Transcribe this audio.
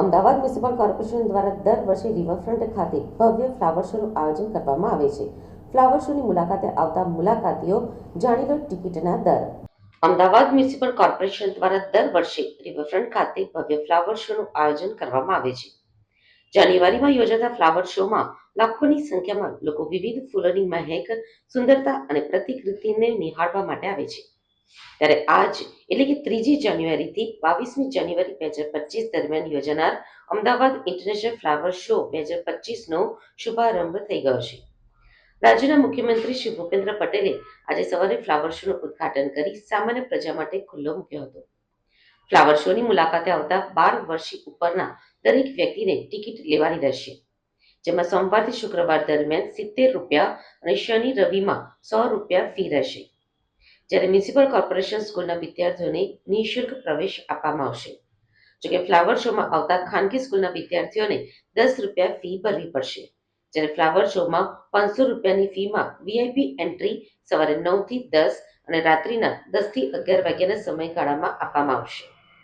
Ahmedabad municipal corporation દ્વારા દર વર્ષે રિવરફ્રન્ટ ખાતે ભવ્ય ફ્લાવર શોનું આયોજન કરવામાં આવે છે. ફ્લાવર શોની મુલાકાતે આવતા મુલાકાતીઓ જાણી લો ટિકિટના દર. અમદાવાદ મ્યુનિસિપલ કોર્પોરેશન દ્વારા દર વર્ષે રિવરફ્રન્ટ ખાતે ભવ્ય ફ્લાવર શોનું આયોજન કરવામાં આવે છે. જાન્યુઆરીમાં યોજાતા ફ્લાવર શોમાં લાખોની સંખ્યામાં લોકો વિવિધ ફૂલોની મહેક, સુંદરતા અને પ્રતિકૃતિને નિહાળવા માટે આવે છે. ત્યારે આજ, એટલે કે ત્રીજી જાન્યુઆરીથી બાવીસમી જાન્યુઆરી બે હજાર પચીસ દરમિયાન યોજાનાર અમદાવાદ ઇન્ટરનેશનલ ફ્લાવર શો બે હજાર પચીસનો શુભારંભ થઈ ગયો છે. રાજ્યના મુખ્યમંત્રી શ્રી ભૂપેન્દ્ર પટેલે આજે સવારે ફ્લાવર શોનું ઉદ્ઘાટન કરી સામાન્ય પ્રજા માટે ખુલ્લો મૂક્યો હતો. ફ્લાવર શોની મુલાકાતે આવતા બાર વર્ષથી ઉપરના દરેક વ્યક્તિને ટિકિટ લેવાની રહેશે. જેમાં સોમવારથી શુક્રવાર દરમિયાન સિત્તેર રૂપિયા અને શનિ રવિમાં સો રૂપિયા ફી રહેશે. જ્યારે મ્યુનિસિપલ કોર્પોરેશન સ્કૂલના વિદ્યાર્થીઓને નિઃશુલ્ક પ્રવેશ આપવામાં આવશે. જોકે ફ્લાવર શોમાં આવતા ખાનગી સ્કૂલના વિદ્યાર્થીઓને દસ રૂપિયા ફી ભરવી પડશે. જ્યારે ફ્લાવર શોમાં પાંચસો રૂપિયાની ફીમાં વીઆઈપી એન્ટ્રી સવારે નવથી દસ અને રાત્રિના દસથી અગિયાર વાગ્યાના સમયગાળામાં આપવામાં આવશે.